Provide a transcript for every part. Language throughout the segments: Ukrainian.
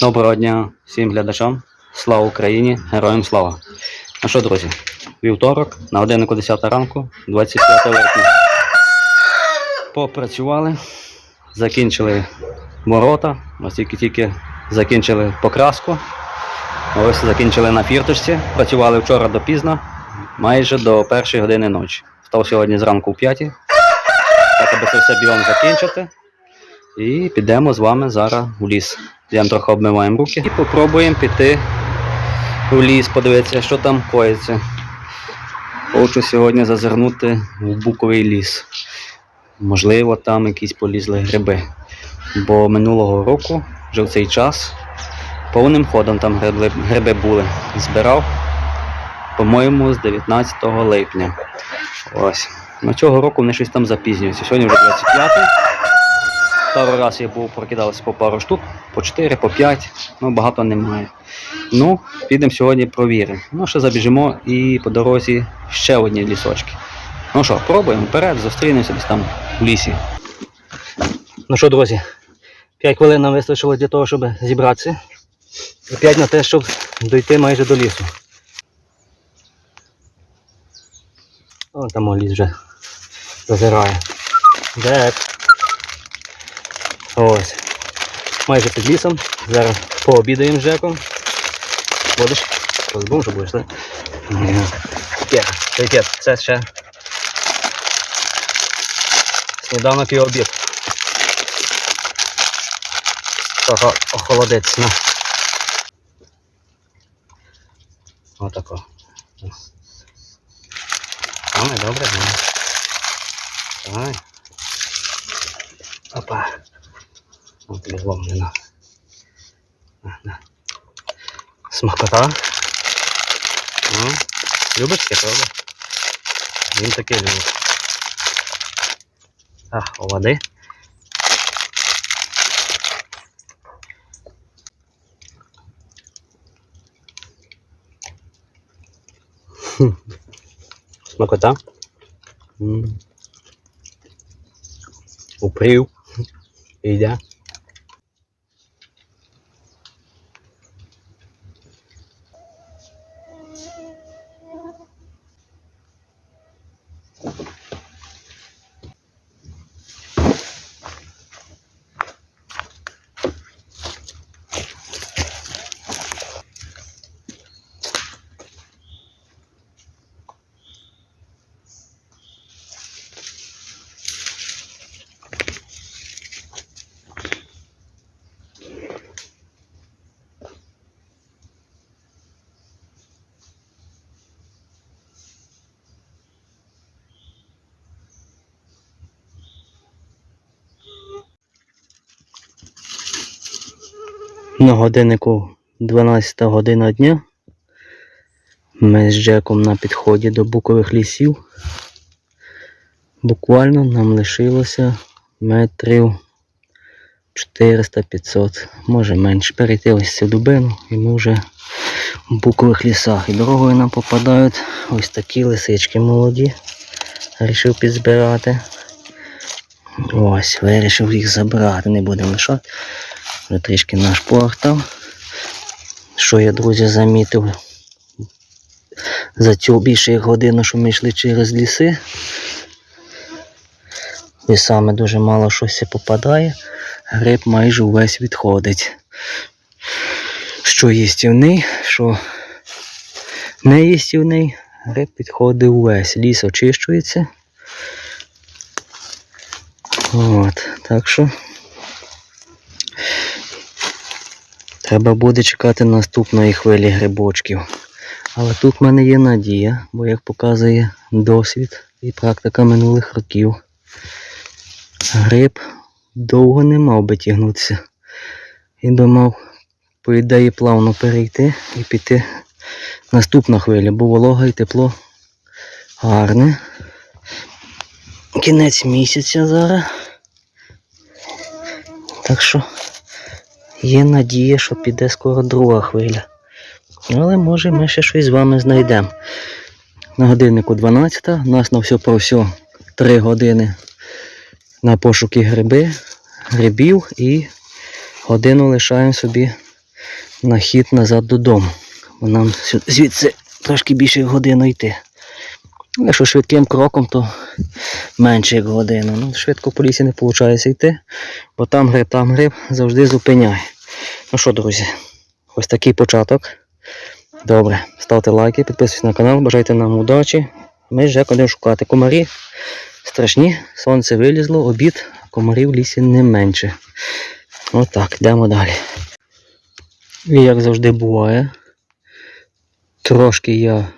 Доброго дня всім глядачам. Слава Україні! Героям слава! Ну що, друзі, вівторок на годиннику 10 ранку, 25 липня. Попрацювали, закінчили ворота, ось тільки тільки закінчили покраску. Ось закінчили на фірточці. Працювали вчора допізно, майже до першої години ночі. Став сьогодні зранку в 5. Так, аби це все бігом закінчити. І підемо з вами зараз в ліс. Йдемо трохи обмиваємо руки і попробуємо піти в ліс, подивитися, що там коїться. Хочу сьогодні зазирнути в буковий ліс. Можливо, там якісь полізли гриби. Бо минулого року, вже в цей час, повним ходом там гриби, гриби були. Збирав, по-моєму, з 19 липня. Ось. На цього року вони щось там запізнюються. Сьогодні вже 25. Пару раз я був прокидався по пару штук, по 4, по 5, ну багато немає. Ну, підемо сьогодні провіримо. Ну, ще забіжимо і по дорозі ще одні лісочки. Ну що, пробуємо вперед, зустрінемося десь там в лісі. Ну що, друзі, 5 хвилин нам вистачило для того, щоб зібратися. І 5 на те, щоб дойти майже до лісу. О, там ліс вже зазирає. Де? Ось. Майже під лісом. Зараз пообідаємо з Жеком. Будеш? Розбув, що будеш, так? Привіт. Це ще сніданок і обід. Охолодець. На. Отако. Ой, добре, ну. Давай. Опа. Лілом не на. На, на. Смакота. Ну, любиш правда? Він таке любить. А, води. Смакота. Упрів. Йде. На годиннику 12 година дня. Ми з Джеком на підході до букових лісів. Буквально нам лишилося метрів 400-500, може менше. Перейти ось цю дубину і ми вже в букових лісах. І дорогою нам попадають ось такі лисички молоді. Рішив підзбирати. Ось, вирішив їх забрати, не будемо лишати. Вже трішки наш портал. Що я, друзі, замітив за цю більше як годину, що ми йшли через ліси. Лісами дуже мало щось попадає. Гриб майже увесь відходить. Що їстівний, що не їстівний, гриб підходить увесь. Ліс очищується. От, так що Треба буде чекати наступної хвилі грибочків. Але тут в мене є надія, бо як показує досвід і практика минулих років, гриб довго не мав би тягнутися. Він би мав, по ідеї, плавно перейти і піти наступна хвиля, бо волога і тепло гарне. Кінець місяця зараз. Так що Є надія, що піде скоро друга хвиля. Але може ми ще щось з вами знайдемо. На годиннику 12, у нас на все про все 3 години на пошуки гриби, грибів і годину лишаємо собі на хід назад додому. Нам звідси трошки більше як годину йти. Якщо швидким кроком, то менше як годину. Ну, швидко по лісі не виходить йти, бо там гриб, там гриб завжди зупиняє. Ну що, друзі, ось такий початок. Добре, ставте лайки, підписуйтесь на канал, бажайте нам удачі. Ми вже будемо шукати комарі. Страшні, сонце вилізло, обід, а комарів в лісі не менше. Отак, йдемо далі. І як завжди буває, трошки я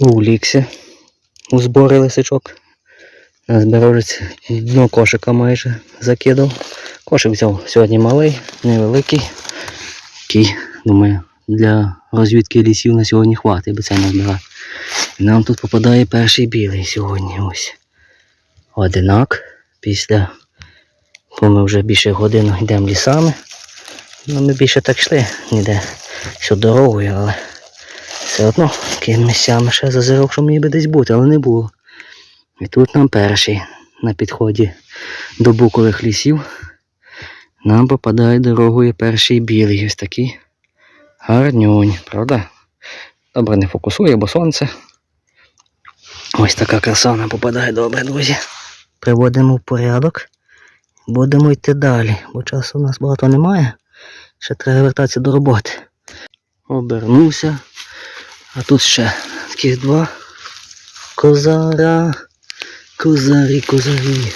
увлікся у зборі лисичок. Вже ці- дно кошика майже закидав. Кошик взяв сьогодні малий, невеликий. Такий, думаю, для розвідки лісів на сьогодні хватить, бо це не збирати. Нам тут попадає перший білий сьогодні. Ось. Одинак. Після, бо ми вже більше годину йдемо лісами. Ну, ми більше так йшли ніде що дорогою, але все одно якими місцями ще зазирав, що мені би десь бути, але не було. І тут нам перший на підході до букових лісів. Нам попадає дорогою перший білий, ось такий гарнюнь, правда? Добре не фокусує, бо сонце. Ось така краса нам попадає добре, друзі. Приводимо в порядок. Будемо йти далі, бо часу у нас багато немає. Ще треба вертатися до роботи. Обернувся. А тут ще таких два козара. Козарі, козарі.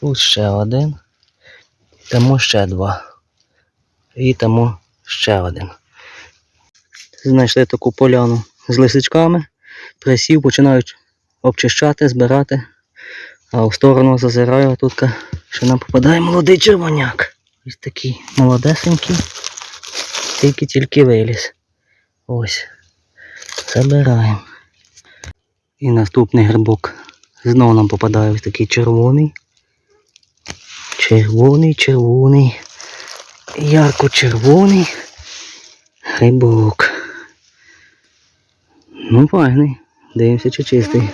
Тут ще один. Тому ще два. І тому ще один. Знайшли таку поляну з лисичками. Присів, починають обчищати, збирати. А в сторону зазираю, тут що нам попадає молодий червоняк. Ось такий молодесенький. Тільки-тільки виліз. Ось. Забираємо. І наступний грибок. Знову нам попадає ось такий червоний. Червоний, червоний. Ярко-червоний грибок. Ну, файний. Дивимося, чи чистий.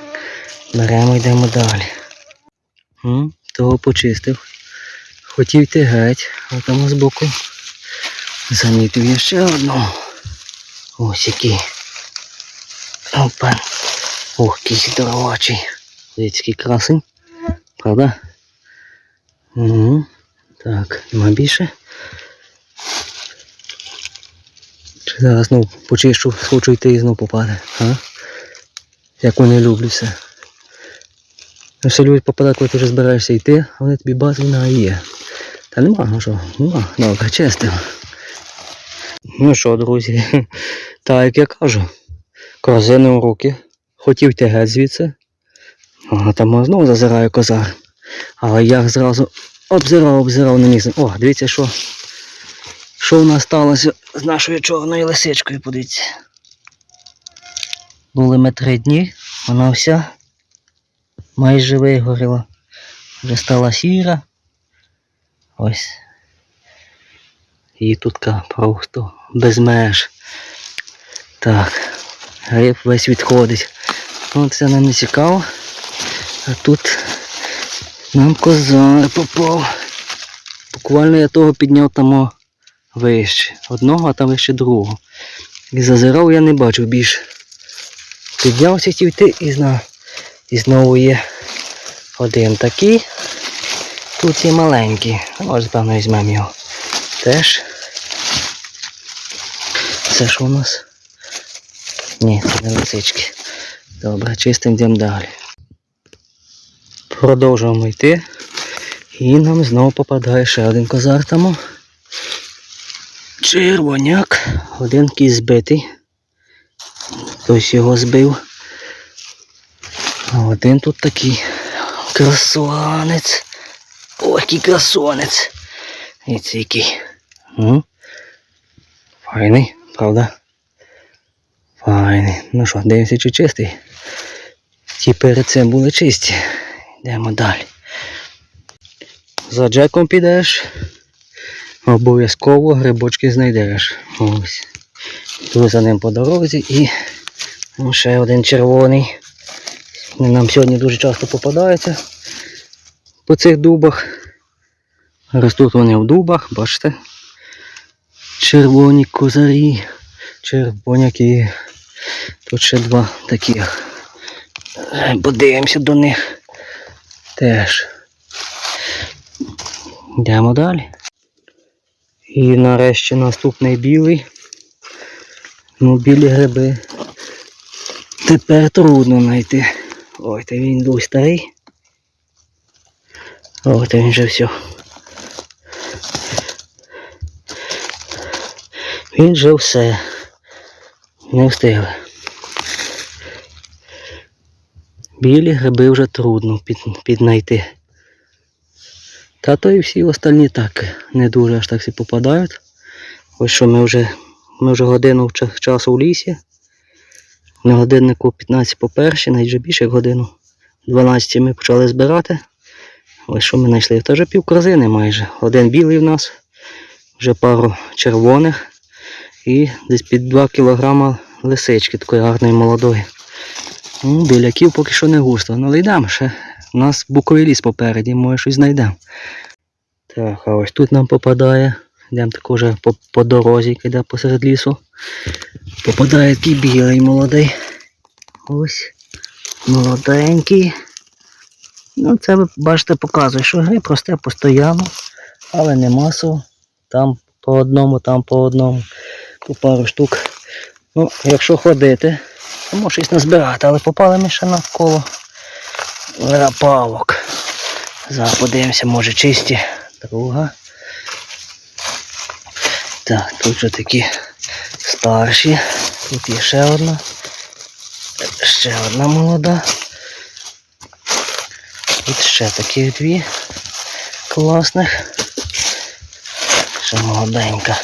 Беремо, йдемо далі. М, Того почистив. Хотів йти геть, а там збоку замітив я ще одну. Ось який. Опа. Ох, який здоровачий. Дивіться, красень. Правда? Угу. Так, нема більше. Чи зараз знов почищу, хочу йти і знов попаде. А? Як вони люблять все. Ну, люблять попадати, коли ти вже збираєшся йти, а вони тобі бац, вона є. Та нема, ну що, нема, добре, чистив. Ну що, друзі, так як я кажу, корзини в руки. Хотів йти звідси. А там знову зазирає козар. Але я зразу обзирав, обзирав на місце. О, дивіться, що. Що в нас сталося з нашою чорною лисичкою, подивіться. Були ми три дні, вона вся майже вигоріла. Вже стала сіра. Ось. І тут просто без меж. Так, гриб весь відходить. Ну, це нам не цікаво. А тут нам козар попав. Буквально я того підняв там вище. Одного, а там вище другого. І зазирав я не бачив більше. Піднявся хотів йти і, зна... і знову є один такий. Тут є маленький. А Може, певно, візьмемо його. Теж. Це що у нас? Ні, не лисички. Добре, чистим йдемо далі. Продовжуємо йти. І нам знову попадає ще один козар там. Червоняк. Один кісь збитий. Хтось його збив. А один тут такий красонець. Ой, який красонець. І це який. Файний, правда? Файний. Ну що, дивимося, чи чистий. Ті перед цим були чисті. Йдемо далі. За Джеком підеш. Обов'язково грибочки знайдеш. Ось. Йду за ним по дорозі і ну, ще один червоний. Вони нам сьогодні дуже часто попадаються по цих дубах. Ростуть вони в дубах, бачите. червоні козарі, червоняки. Тут ще два таких. Подивимося до них. Теж. Йдемо далі. І нарешті наступний білий. Ну, білі гриби. Тепер трудно знайти. Ой, та він був старий. Ой, та він вже все. Він же все. Не встигли. Білі гриби вже трудно під, піднайти. Та то і всі остальні так не дуже аж так всі попадають. Ось що ми вже, ми вже годину часу в лісі. На годиннику 15 по першій, навіть вже більше як годину. 12 ми почали збирати. Ось що ми знайшли. Та вже пів корзини майже. Один білий в нас, вже пару червоних і десь під 2 кг лисички такої гарної молодої. Ну, біляків поки що не густо. Ну, йдемо ще. У нас буковий ліс попереді, може щось знайдемо. Так, а ось тут нам попадає. Йдемо так уже по, по дорозі, яка йде посеред лісу. Попадає такий білий молодий. Ось. Молоденький. Ну, це ви бачите, показує, що гриб росте постійно, але не масово. Там по одному, там по одному, по пару штук. Ну, якщо ходити, то може щось назбирати, але попали ми ще навколо павок. Зараз подивимося, може чисті. Друга. Так, тут вже такі старші. Тут є ще одна. Ще одна молода. Тут ще такі дві класних. Ще молоденька.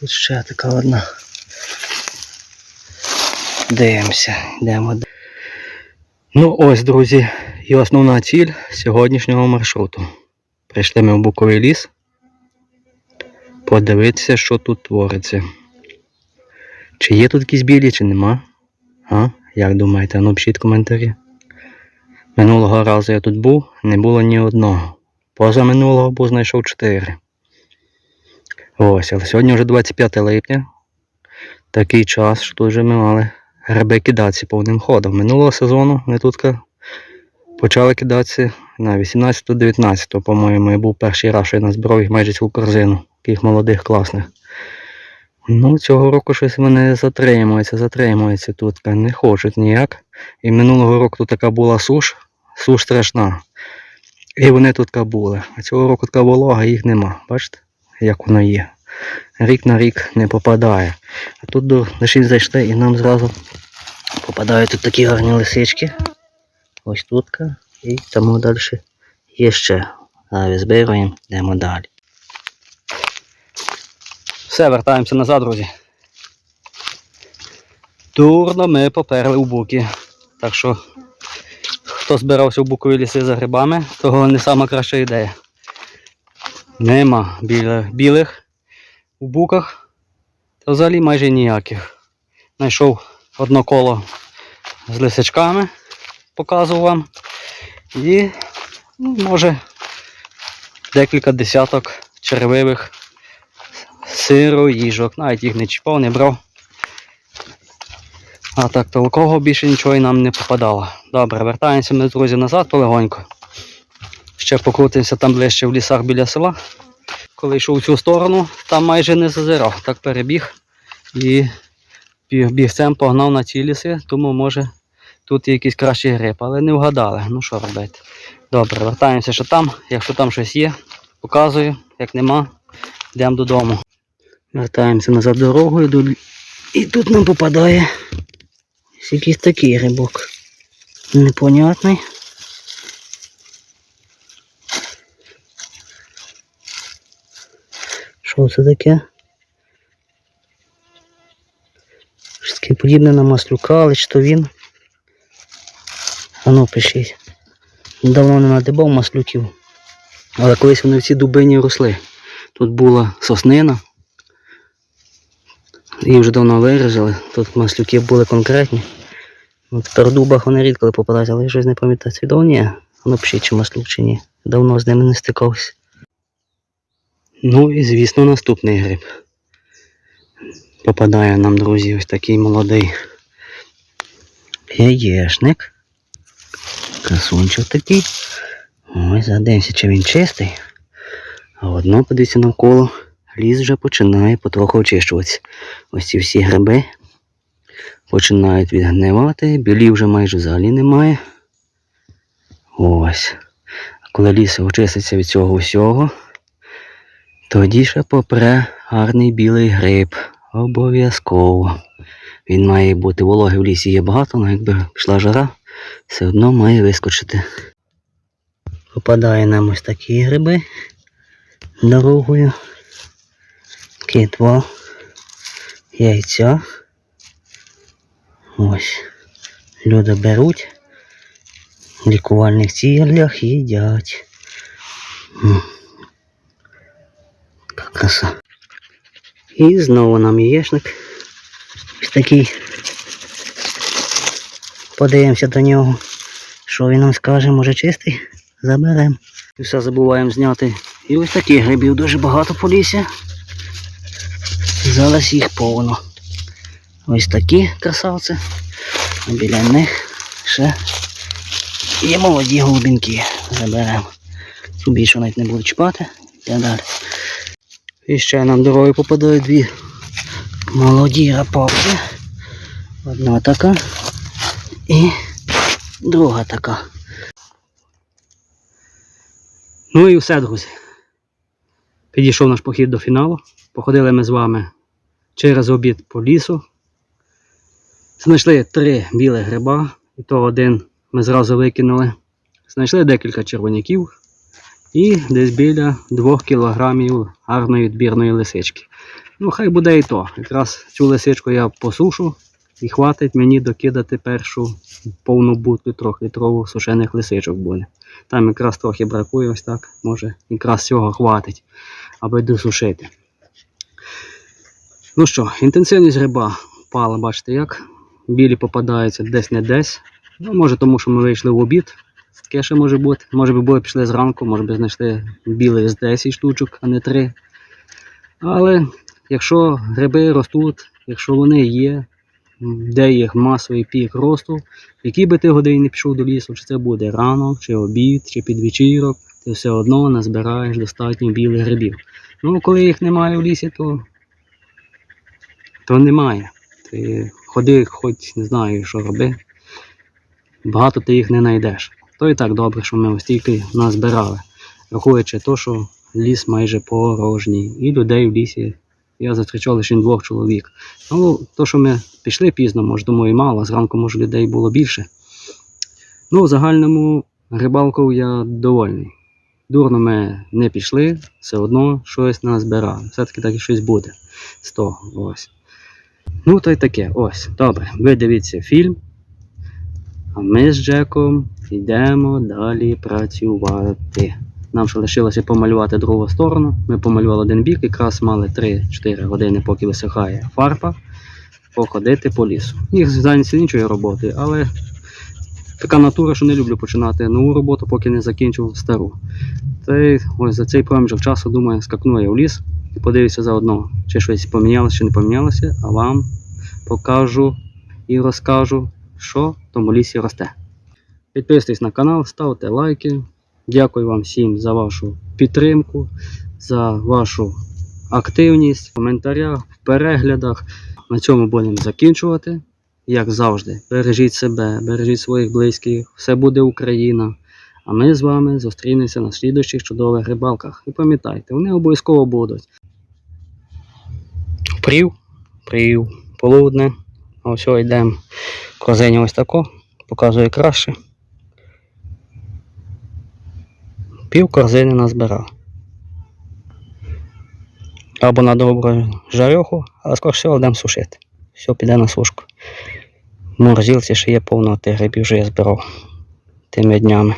Тут ще така одна. Дивимося, йдемо. Ну ось, друзі, і основна ціль сьогоднішнього маршруту. Прийшли ми в Буковий ліс. Подивитися, що тут твориться. Чи є тут якісь білі, чи нема? А? Як думаєте? Ну пишіть коментарі. Минулого разу я тут був, не було ні одного. Поза минулого був знайшов 4. Ось, але сьогодні вже 25 липня. Такий час, що тут вже ми мали гриби кидатися повним ходом. Минулого сезону ми тут почали кидатися на 18-19, по-моєму, і був перший раз, що я назбирав їх майже цілу корзину, таких молодих класних. Ну, цього року щось вони затримуються, затримуються тут, не хочуть ніяк. І минулого року тут така була суш, суш страшна. І вони тут були. А цього року така волога, їх нема. Бачите, як воно є. Рік на рік не попадає. А тут до лише зайшли і нам зразу попадають тут такі гарні лисички. Ось тут. І тому далі є ще. Зараз збираємо, йдемо далі. Все, вертаємося назад, друзі. Дурно ми поперли у буки. Так що, хто збирався в букові ліси за грибами, того не сама краща ідея. Нема біля, білих у буках, та взагалі майже ніяких. Знайшов одно коло з лисичками, показував вам. І ну, може декілька десяток червивих сироїжок. Навіть їх не чіпав, не брав. А так толкового більше нічого і нам не попадало. Добре, вертаємося ми, друзі, назад полегонько. Ще покрутимося там ближче в лісах біля села. Коли йшов в цю сторону, там майже не зазирав. Так перебіг і бігцем погнав на ці ліси, тому може тут є якийсь кращий гриб, але не вгадали. Ну що робити. Добре, вертаємося, що там. Якщо там щось є, показую. Як нема, йдемо додому. Вертаємося назад дорогою до... і тут нам попадає якийсь такий грибок. Непонятний. Що таке? Щось подібне на маслюка, але чи то він. А ну пишіть. Давно не надибав маслюків. Але колись вони в цій дубині росли. Тут була соснина. Її вже давно вирізали. Тут маслюки були конкретні. От тепер дубах вони рідко попадаються, але я щось не пам'ятаю. Давно ні. Ну пишіть, чи маслюк чи ні. Давно з ними не стикався. Ну і звісно наступний гриб. Попадає нам, друзі, ось такий молодий яєшник. Красунчик такий. Ось задивимося, чи він чистий. А одно подивіться навколо. Ліс вже починає потроху очищуватися. Ось ці всі гриби починають відгнивати, білів вже майже взагалі немає. Ось. Коли ліс очиститься від цього всього, тоді ще попре гарний білий гриб. Обов'язково. Він має бути вологи в лісі є багато, але якби пішла жара, все одно має вискочити. Попадає нам ось такі гриби дорогою. Китва, яйця. Ось. Люди беруть, в лікувальних цілях їдять. Краса. І знову нам яєчник. Ось такий. Подивимося до нього. Що він нам скаже, може чистий? Заберемо. І все забуваємо зняти. І ось таких грибів дуже багато по лісі. Зараз їх повно. Ось такі красавці. А біля них ще є молоді голубінки. Заберемо. Цю більше навіть не буду чіпати. Я далі. І ще нам дорогою попадають дві молоді рапорти. Одна така і друга така. Ну і все, друзі. Підійшов наш похід до фіналу. Походили ми з вами через обід по лісу. Знайшли три білих гриба, і то один ми зразу викинули. Знайшли декілька червоняків і десь біля 2 кілограмів гарної відбірної лисички. Ну, хай буде і то. Якраз цю лисичку я посушу і хватить мені докидати першу повну бутлю трьохлітрову сушених лисичок буде. Там якраз трохи бракує, ось так. Може, якраз цього хватить, аби досушити. Ну що, інтенсивність гриба впала, бачите як. Білі попадаються десь не десь. Ну, може, тому що ми вийшли в обід. Таке ще може бути. Може би були пішли зранку, може би знайшли білих з 10 штучок, а не 3. Але якщо гриби ростуть, якщо вони є, де їх масовий пік росту, в би ти годині не пішов до лісу, чи це буде ранок, чи обід, чи підвечірок, ти все одно назбираєш достатньо білих грибів. Ну, коли їх немає в лісі, то, то немає. Ти ходи, хоч не знаю, що роби. Багато ти їх не знайдеш. То і так добре, що ми ось тільки назбирали, рахуючи то, що ліс майже порожній. І людей в лісі я зустрічав лише двох чоловік. Ну, то, що ми пішли пізно, може, думаю, мало, зранку, може, людей було більше. Ну, в загальному рибалкою я довольний. Дурно ми не пішли, все одно щось назбирали. Все-таки так і щось буде з того. Ось. Ну, то й таке, ось. Добре. Ви дивіться фільм. А ми з Джеком йдемо далі працювати. Нам ще лишилося помалювати другу сторону. Ми помалювали один бік, якраз мали 3-4 години, поки висихає фарба, походити по лісу. Їх зайняться іншою роботою, але така натура, що не люблю починати нову роботу, поки не закінчив стару. Та й ось за цей проміжок часу, думаю, скакну я в ліс і подивлюся заодно, чи щось помінялося, чи не помінялося, а вам покажу і розкажу, що в тому лісі росте. Підписуйтесь на канал, ставте лайки. Дякую вам всім за вашу підтримку, за вашу активність в коментарях, в переглядах. На цьому будемо закінчувати. Як завжди, бережіть себе, бережіть своїх близьких, все буде Україна. А ми з вами зустрінемося на слідуючих чудових рибалках. І пам'ятайте, вони обов'язково будуть. Прів, прів, полудне. Ось йдемо. Корзині ось тако, показує краще. Пів корзини назбирав. Або на добру жарьоху, але скорше йдемо сушити. Все піде на сушку. В морозилці ще є повно тих грибів, що я збирав тими днями.